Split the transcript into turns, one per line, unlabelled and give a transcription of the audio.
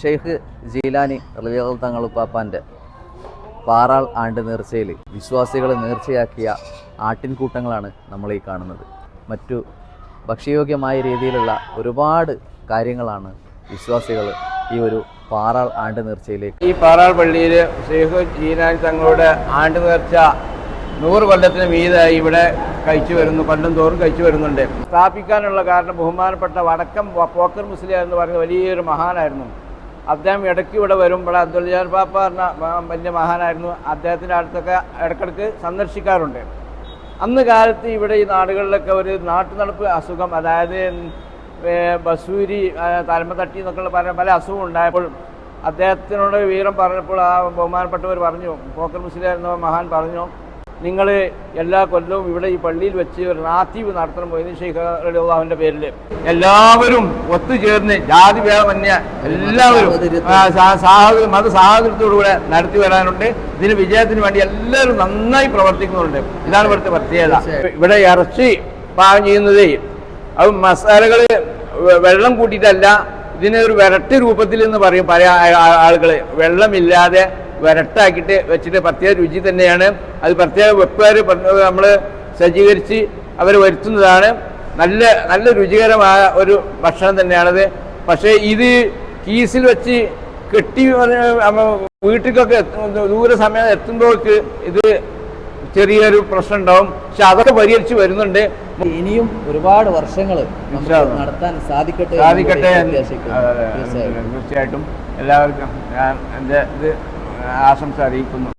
ഷെയ്ഖ് ജീലാനി റലിയൽ തങ്ങളുപ്പാപ്പാന്റെ പാറാൾ ആണ്ട് നേർച്ചയിൽ വിശ്വാസികൾ നേർച്ചയാക്കിയ ആട്ടിൻകൂട്ടങ്ങളാണ് നമ്മൾ ഈ കാണുന്നത്. മറ്റു ഭക്ഷ്യയോഗ്യമായ രീതിയിലുള്ള ഒരുപാട് കാര്യങ്ങളാണ് വിശ്വാസികൾ ഈ ഒരു പാറാൾ ആണ്ട് നേർച്ചയിലേക്ക്
ഈ പാറാൾ പള്ളിയിൽ ഷെയ്ഖ് ജീലാനി തങ്ങളുടെ ആണ്ട് നേർച്ച നൂറ് കൊല്ലത്തിന് മീതായി ഇവിടെ കഴിച്ചു വരുന്നു പണ്ടും തോറും കഴിച്ചു വരുന്നുണ്ട്. സ്ഥാപിക്കാനുള്ള കാരണം ബഹുമാനപ്പെട്ട വടക്കം പോക്കർ മുസ്ലിം എന്ന് പറയുന്ന വലിയൊരു മഹാനായിരുന്നു. അദ്ദേഹം ഇടയ്ക്ക് ഇവിടെ വരുമ്പോൾ അബ്ദുൽ പാപ്പ പറഞ്ഞ വലിയ മഹാനായിരുന്നു. അദ്ദേഹത്തിന്റെ അടുത്തൊക്കെ ഇടയ്ക്കിടയ്ക്ക് സന്ദർശിക്കാറുണ്ട്. അന്ന് കാലത്ത് ഇവിടെ ഈ നാടുകളിലൊക്കെ ഒരു നാട്ടുനടപ്പ് അസുഖം അതായത് ബസൂരി തലമ തട്ടി എന്നൊക്കെയുള്ള പല പല അസുഖം ഉണ്ടായപ്പോൾ അദ്ദേഹത്തിനോട് വീരം പറഞ്ഞപ്പോൾ ആ ബഹുമാനപ്പെട്ടവർ പറഞ്ഞു പോക്കർ മുസ്ലിം എന്ന മഹാൻ പറഞ്ഞു. നിങ്ങൾ എല്ലാ കൊല്ലവും ഇവിടെ ഈ പള്ളിയിൽ വെച്ച് ഒരു നാത്തീവ് നടത്തണം മൊയ്തീൻ ഷെയ്ഖ് അള്ളാഹുവിന്റെ പേരിൽ. എല്ലാവരും ഒത്തുചേർന്ന് ജാതി ഭേദമന്യ എല്ലാവരും മത സാഹചര്യത്തോടുകൂടെ നടത്തി വരാനുണ്ട്. ഇതിന് വിജയത്തിന് വേണ്ടി എല്ലാവരും നന്നായി പ്രവർത്തിക്കുന്നുണ്ട്. ഇതാണ് ഇവിടുത്തെ പ്രത്യേകത. ഇവിടെ ഇറച്ചി പാകം ചെയ്യുന്നത് അത് മസാലകൾ വെള്ളം കൂട്ടിയിട്ടല്ല ഇതിനെ ഒരു വിരട്ട് രൂപത്തിൽ എന്ന് പറയും പല ആളുകൾ വെള്ളമില്ലാതെ വിരട്ടാക്കിയിട്ട് വെച്ചിട്ട് പ്രത്യേക രുചി തന്നെയാണ്. അത് പ്രത്യേക വെപ്പുകാർ നമ്മൾ സജ്ജീകരിച്ച് അവർ വരുത്തുന്നതാണ്. നല്ല നല്ല രുചികരമായ ഒരു ഭക്ഷണം തന്നെയാണത്. പക്ഷേ ഇത് കീസിൽ വെച്ച് കെട്ടി വീട്ടിലൊക്കെ ദൂര സമയം എത്തുമ്പോഴേക്ക് ഇത് ചെറിയൊരു പ്രശ്നം ഉണ്ടാവും. പക്ഷെ അതൊക്കെ പരിഹരിച്ച് വരുന്നുണ്ട്.
ഇനിയും ഒരുപാട് വർഷങ്ങൾ നടത്താൻ സാധിക്കട്ടെ
സാധിക്കട്ടെ. തീർച്ചയായിട്ടും. എല്ലാവർക്കും ഞാൻ എന്റെ ഇത് ആശംസ അറിയിക്കുന്നു